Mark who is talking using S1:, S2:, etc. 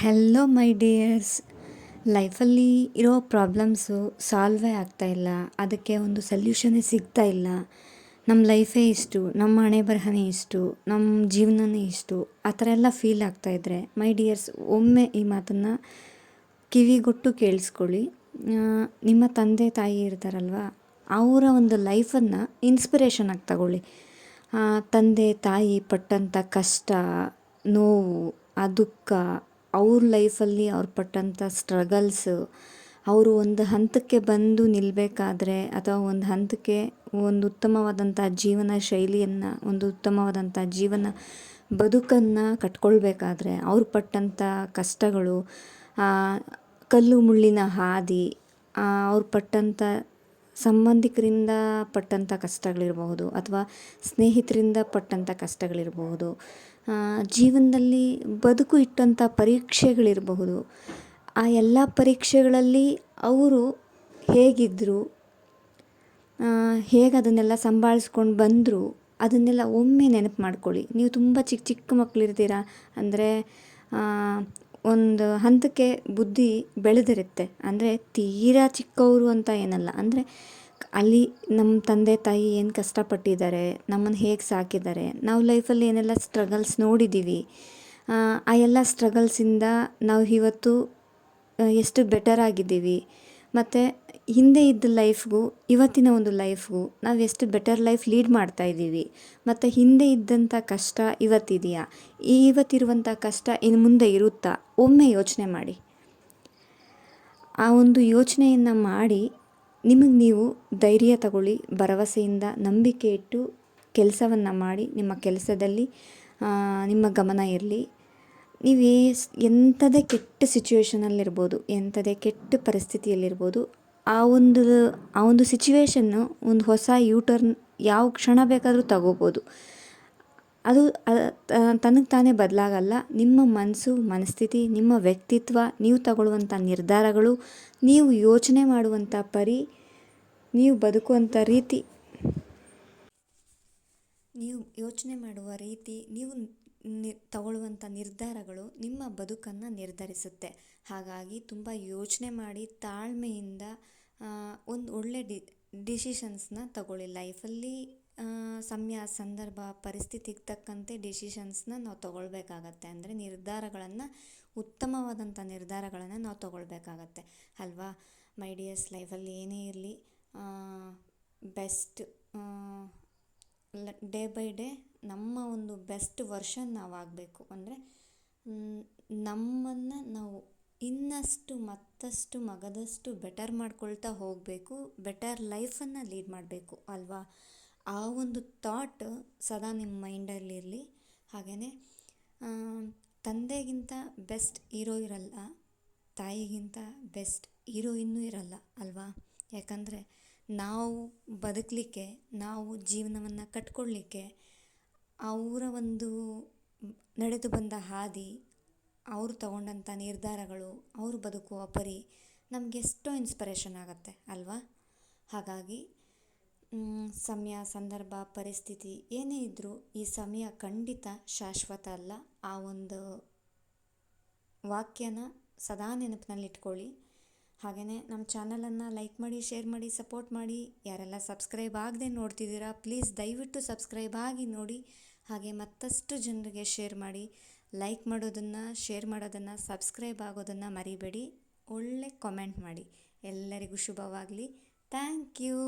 S1: Hello ಮೈ dears ಲೈಫಲ್ಲಿ ಇರೋ problems ಸಾಲ್ವೇ ಆಗ್ತಾ ಇಲ್ಲ. ಅದಕ್ಕೆ ಒಂದು ಸಲ್ಯೂಷನೇ ಸಿಗ್ತಾ ಇಲ್ಲ. ನಮ್ಮ ಲೈಫೇ ಇಷ್ಟು ನಮ್ಮ ಹಣೆ ಬರಹನೇ ಇಷ್ಟು ನಮ್ಮ ಜೀವನನೇ ಇಷ್ಟು, ಆ ಥರ ಎಲ್ಲ ಫೀಲ್ ಆಗ್ತಾ ಇದ್ದರೆ ಮೈ ಡಿಯರ್ಸ್ ಒಮ್ಮೆ ಈ ಮಾತನ್ನು ಕಿವಿಗೊಟ್ಟು ಕೇಳಿಸ್ಕೊಳ್ಳಿ. ನಿಮ್ಮ ತಂದೆ, ತಾಯಿ ಇರ್ತಾರಲ್ವ, ಅವರ ಒಂದು ಲೈಫನ್ನು ಇನ್ಸ್ಪಿರೇಷನ್ ಆಗಿ ತಗೊಳ್ಳಿ. ತಂದೆ, ತಾಯಿ ಪಟ್ಟಂಥ ಕಷ್ಟ, ನೋವು, ಆ ದುಃಖ ಅವ್ರ ಲೈಫಲ್ಲಿ ಅವ್ರು ಪಟ್ಟಂಥ ಸ್ಟ್ರಗಲ್ಸ್. ಅವರು ಒಂದು ಹಂತಕ್ಕೆ ಬಂದು ನಿಲ್ಲಬೇಕಾದ್ರೆ ಅಥವಾ ಒಂದು ಹಂತಕ್ಕೆ ಒಂದು ಉತ್ತಮವಾದಂಥ ಜೀವನ ಶೈಲಿಯನ್ನು, ಒಂದು ಉತ್ತಮವಾದಂಥ ಜೀವನ ಬದುಕನ್ನು ಕಟ್ಕೊಳ್ಬೇಕಾದ್ರೆ ಅವ್ರು ಪಟ್ಟಂಥ ಕಷ್ಟಗಳು ಕಲ್ಲು ಮುಳ್ಳಿನ ಹಾದಿ ಅವ್ರು ಪಟ್ಟಂಥ ಸಂಬಂಧಿಕರಿಂದ ಪಟ್ಟಂಥ ಕಷ್ಟಗಳಿರಬಹುದು ಅಥವಾ ಸ್ನೇಹಿತರಿಂದ ಪಟ್ಟಂಥ ಕಷ್ಟಗಳಿರಬಹುದು ಜೀವನದಲ್ಲಿ ಬದುಕು ಇಟ್ಟಂಥ ಪರೀಕ್ಷೆಗಳಿರಬಹುದು. ಆ ಎಲ್ಲ ಪರೀಕ್ಷೆಗಳಲ್ಲಿ ಅವರು ಹೇಗಿದ್ದರು ಹೇಗೆ ಅದನ್ನೆಲ್ಲ ಸಂಭಾಳಿಸ್ಕೊಂಡು ಬಂದರು, ಅದನ್ನೆಲ್ಲ ಒಮ್ಮೆ ನೆನಪು ಮಾಡ್ಕೊಳ್ಳಿ. ನೀವು ತುಂಬ ಚಿಕ್ಕ ಚಿಕ್ಕ ಮಕ್ಕಳಿರ್ತೀರ ಅಂದರೆ ಒಂದು ಹಂತಕ್ಕೆ ಬುದ್ಧಿ ಬೆಳೆದಿರುತ್ತೆ. ಅಂದರೆ ತೀರಾ ಚಿಕ್ಕವರು ಅಂತ ಏನಲ್ಲ. ಅಂದರೆ ಅಲ್ಲಿ ನಮ್ಮ ತಂದೆ ತಾಯಿ ಏನು ಕಷ್ಟಪಟ್ಟಿದ್ದಾರೆ ನಮ್ಮನ್ನು ಹೇಗೆ ಸಾಕಿದ್ದಾರೆ, ನಾವು ಲೈಫಲ್ಲಿ ಏನೆಲ್ಲ ಸ್ಟ್ರಗಲ್ಸ್ ನೋಡಿದ್ದೀವಿ ಆ ಎಲ್ಲ ಸ್ಟ್ರಗಲ್ಸಿಂದ ನಾವು ಇವತ್ತು ಎಷ್ಟು ಬೆಟರ್ ಆಗಿದ್ದೀವಿ. ಮತ್ತು ಹಿಂದೆ ಇದ್ದ ಲೈಫ್ಗೂ ಇವತ್ತಿನ ಒಂದು ಲೈಫ್ಗೂ ನಾವು ಎಷ್ಟು ಬೆಟರ್ ಲೈಫ್ ಲೀಡ್ ಮಾಡ್ತಾ ಇದ್ದೀವಿ. ಮತ್ತು ಹಿಂದೆ ಇದ್ದಂಥ ಕಷ್ಟ ಇವತ್ತಿದೆಯಾ? ಈ ಇವತ್ತಿರುವಂಥ ಕಷ್ಟ ಇನ್ನು ಮುಂದೆ ಇರುತ್ತಾ? ಒಮ್ಮೆ ಯೋಚನೆ ಮಾಡಿ. ಆ ಒಂದು ಯೋಚನೆಯನ್ನು ಮಾಡಿ ನಿಮಗೆ ನೀವು ಧೈರ್ಯ ತಗೊಳ್ಳಿ, ಭರವಸೆಯಿಂದ ನಂಬಿಕೆ ಇಟ್ಟು ಕೆಲಸವನ್ನು ಮಾಡಿ, ನಿಮ್ಮ ಕೆಲಸದಲ್ಲಿ ನಿಮ್ಮ ಗಮನ ಇರಲಿ. ನೀವು ಎಂಥದೇ ಕೆಟ್ಟ ಸಿಚುವೇಷನಲ್ಲಿರ್ಬೋದು ಎಂಥದೇ ಕೆಟ್ಟ ಪರಿಸ್ಥಿತಿಯಲ್ಲಿರ್ಬೋದು ಆ ಒಂದು ಆ ಒಂದು ಸಿಚುವೇಶನ್ನು ಒಂದು ಹೊಸ ಯೂ ಟರ್ನ್ ಯಾವ ಕ್ಷಣ ಬೇಕಾದರೂ ತಗೋಬೋದು. ಅದು ತನಗೆ ತಾನೇ ಬದಲಾಗಲ್ಲ. ನಿಮ್ಮ ಮನಸ್ಸು ಮನಸ್ಥಿತಿ, ನಿಮ್ಮ ವ್ಯಕ್ತಿತ್ವ, ನೀವು ತಗೊಳ್ಳುವಂಥ ನಿರ್ಧಾರಗಳು, ನೀವು ಯೋಚನೆ ಮಾಡುವಂಥ ಪರಿ, ನೀವು ಬದುಕುವಂಥ ರೀತಿ, ನೀವು ಯೋಚನೆ ಮಾಡುವ ರೀತಿ, ನೀವು ನಿ ತಗೊಳ್ಳುವಂಥ ನಿರ್ಧಾರಗಳು ನಿಮ್ಮ ಬದುಕನ್ನು ನಿರ್ಧರಿಸುತ್ತೆ. ಹಾಗಾಗಿ ತುಂಬ ಯೋಚನೆ ಮಾಡಿ ತಾಳ್ಮೆಯಿಂದ ಒಂದು ಒಳ್ಳೆ ಡಿ ಡಿಸಿಷನ್ಸ್ನ ತಗೊಳ್ಳಿ ಲೈಫಲ್ಲಿ ಸಮಯ, ಸಂದರ್ಭ, ಪರಿಸ್ಥಿತಿಗೆ ತಕ್ಕಂತೆ ಡಿಸಿಷನ್ಸ್ನ ನಾವು ತಗೊಳ್ಬೇಕಾಗತ್ತೆ. ಅಂದರೆ ನಿರ್ಧಾರಗಳನ್ನು ಉತ್ತಮವಾದಂಥ ನಿರ್ಧಾರಗಳನ್ನು ನಾವು ತಗೊಳ್ಬೇಕಾಗತ್ತೆ. ಅಲ್ವಾ? ಮೈ ಡಿಯರ್ಸ್ ಲೈಫಲ್ಲಿ ಏನೇ ಇರಲಿ ಬೆಸ್ಟ್ ಡೇ ಬೈ ಡೇ ನಮ್ಮ ಒಂದು ಬೆಸ್ಟ್ ವರ್ಷನ್ ನಾವು ಆಗಬೇಕು. ಅಂದರೆ ನಮ್ಮನ್ನು ನಾವು ಇನ್ನಷ್ಟು ಮತ್ತಷ್ಟು ಮಗದಷ್ಟು ಬೆಟರ್ ಮಾಡ್ಕೊಳ್ತಾ ಹೋಗಬೇಕು ಬೆಟರ್ ಲೈಫನ್ನು ಲೀಡ್ ಮಾಡಬೇಕು ಅಲ್ವಾ? ಆ ಒಂದು ಥಾಟ್ ಸದಾ ನಿಮ್ಮ ಮೈಂಡಲ್ಲಿರಲಿ ಹಾಗೆಯೇ ತಂದೆಗಿಂತ ಬೆಸ್ಟ್ ಹೀರೋ ಇರಲ್ಲ, ತಾಯಿಗಿಂತ ಬೆಸ್ಟ್ ಹೀರೋಯಿನ್ನೂ ಇರಲ್ಲ ಅಲ್ವಾ? ಯಾಕಂದರೆ, ನಾವು ಬದುಕಲಿಕ್ಕೆ, ನಾವು ಜೀವನವನ್ನು ಕಟ್ಕೊಳ್ಳಿಕ್ಕೆ ಅವರ ಒಂದು ನಡೆದು ಬಂದ ಹಾದಿ ಅವರು ತಗೊಂಡಂಥ ನಿರ್ಧಾರಗಳು, ಅವರು ಬದುಕುವ ಪರಿ ನಮಗೆಷ್ಟೋ ಇನ್ಸ್ಪಿರೇಷನ್ ಆಗುತ್ತೆ, ಅಲ್ವಾ? ಹಾಗಾಗಿ ಸಮಯ, ಸಂದರ್ಭ, ಪರಿಸ್ಥಿತಿ ಏನೇ ಇದ್ದರೂ ಈ ಸಮಯ ಖಂಡಿತ ಶಾಶ್ವತ ಅಲ್ಲ. ಆ ಒಂದು ವಾಕ್ಯನ ಸದಾ ನೆನಪಿನಲ್ಲಿಟ್ಕೊಳ್ಳಿ. ಹಾಗೆಯೇ ನಮ್ಮ ಚಾನಲನ್ನು ಲೈಕ್ ಮಾಡಿ, ಶೇರ್ ಮಾಡಿ, ಸಪೋರ್ಟ್ ಮಾಡಿ. ಯಾರೆಲ್ಲ ಸಬ್ಸ್ಕ್ರೈಬ್ ಆಗದೆ ನೋಡ್ತಿದ್ದೀರಾ, ಪ್ಲೀಸ್ ದಯವಿಟ್ಟು ಸಬ್ಸ್ಕ್ರೈಬ್ ಆಗಿ ನೋಡಿ. ಹಾಗೆ ಮತ್ತಷ್ಟು ಜನರಿಗೆ ಶೇರ್ ಮಾಡಿ. ಲೈಕ್ ಮಾಡೋದನ್ನು ಶೇರ್ ಮಾಡೋದನ್ನು ಸಬ್ಸ್ಕ್ರೈಬ್ ಆಗೋದನ್ನು ಮರಿಬೇಡಿ. ಒಳ್ಳೆ ಕಾಮೆಂಟ್ ಮಾಡಿ. ಎಲ್ಲರಿಗೂ ಶುಭವಾಗಲಿ. Thank you